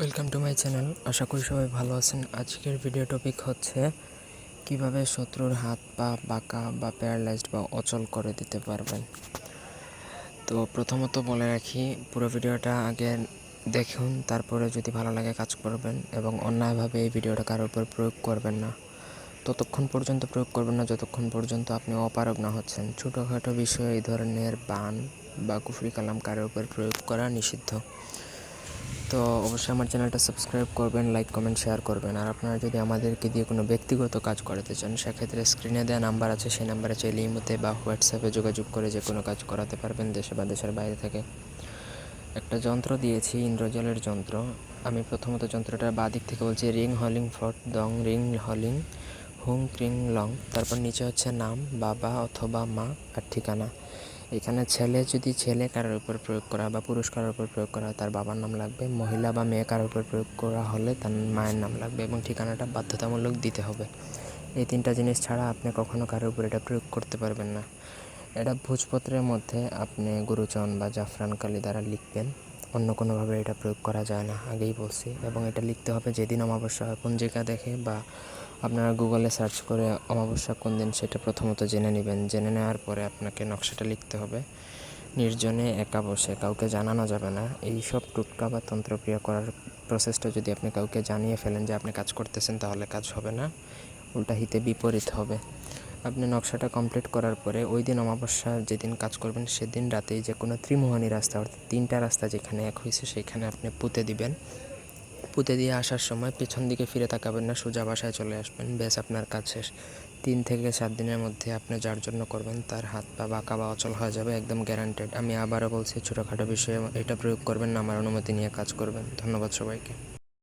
Welcome to my channel আশা করি সবাই ভালো আছেন। আজকের ভিডিও টপিক হচ্ছে কীভাবে শত্রুর হাত পা, বাঁকা বা প্যারালাইজড বা অচল করে দিতে পারবেন। তো প্রথমত বলে রাখি, পুরো ভিডিওটা আগে দেখুন, তারপরে যদি ভালো লাগে কাজ করবেন এবং অন্যায়ভাবে এই ভিডিওটা কারোর উপর প্রয়োগ করবেন না। ততক্ষণ পর্যন্ত প্রয়োগ করবেন না, যতক্ষণ পর্যন্ত আপনি অপারগ না হচ্ছেন। ছোটোখাটো বিষয়ে এই ধরনের বান বা কুফরি কালাম কারোর উপর প্রয়োগ করা নিষিদ্ধ। তো অবশ্যই আমার চ্যানেলটা সাবস্ক্রাইব করবেন লাইক কমেন্ট শেয়ার করবেন। আর আপনারা যদি আমাদেরকে দিয়ে কোনো ব্যক্তিগত কাজ করাতে চান, সেক্ষেত্রে স্ক্রিনে দেওয়া নাম্বার আছে, সেই নাম্বারে চাইলে ইমোতে বা হোয়াটসঅ্যাপে যোগাযোগ করে যে কোনো কাজ করাতে পারবেন দেশে বা দেশের বাইরে থেকে। একটা যন্ত্র দিয়েছি, ইন্দ্রজলের যন্ত্র। আমি প্রথমত যন্ত্রটার বাঁ দিক থেকে বলছি রিং, হলিং, ফট, দং, রিং, হলিং, হুং, ক্রিং, লং। তারপর নিচে হচ্ছে নাম, বাবা, অথবা মা, আর ঠিকানা। এখানে ছেলে যদি ছেলে কারোর উপর প্রয়োগ করা বা পুরুষ কারোর উপর প্রয়োগ করা, তার বাবার নাম লাগবে। মহিলা বা মেয়ে কারোর উপর প্রয়োগ করা হলে তার মায়ের নাম লাগবে এবং ঠিকানাটা বাধ্যতামূলক দিতে হবে। এই তিনটা জিনিস ছাড়া আপনি কখনো কারোর উপর এটা প্রয়োগ করতে পারবেন না। এটা ভোজপত্রের মধ্যে আপনি গুরুচন বা জাফরান কালি দ্বারা লিখবেন। অন্য কোনোভাবে এটা প্রয়োগ করা যায় না, আগেই বলছি। এবং এটা লিখতে হবে যেদিন অমাবস্যা হয়, পঞ্জিকা দেখে বা আপনারা গুগলে সার্চ করে অমাবস্যা কোন দিন সেটা প্রথমত জেনে নেবেন। জেনে নেওয়ার পরে আপনাকে নকশাটা লিখতে হবে। নির্জনে একা বসে কাউকে জানানো যাবে না। এই সব টুটকা বা তন্ত্রক্রিয়া করার প্রসেসটা যদি আপনি কাউকে জানিয়ে ফেলেন যে আপনি কাজ করতেছেন, তাহলে কাজ হবে না। উল্টা হিতে বিপরীত হবে। আপনি নকশাটা কমপ্লিট করার পরে ওই দিন অমাবস্যা যেদিন কাজ করবেন, সেদিন রাতেই যে কোনো ত্রিমোহনী রাস্তা, অর্থাৎ তিনটা রাস্তা যেখানে এক হয়েছে সেখানে আপনি পুঁতে দিবেন। পুঁতে দিয়ে আসার সময় পেছন দিকে ফিরে তাকাবেন না, সোজা বাসায় চলে আসবেন। ব্যাস আপনার কাজ শেষ। তিন থেকে সাত দিনের মধ্যে আপনি যার জন্য করবেন তার হাত পা বাঁকা বা অচল হয়ে যাবে, একদম গ্যারান্টেড আমি আবারও বলছি, ছোটোখাটো বিষয়ে এটা প্রয়োগ করবেন না, আমার অনুমতি নিয়ে কাজ করবেন। ধন্যবাদ সবাইকে।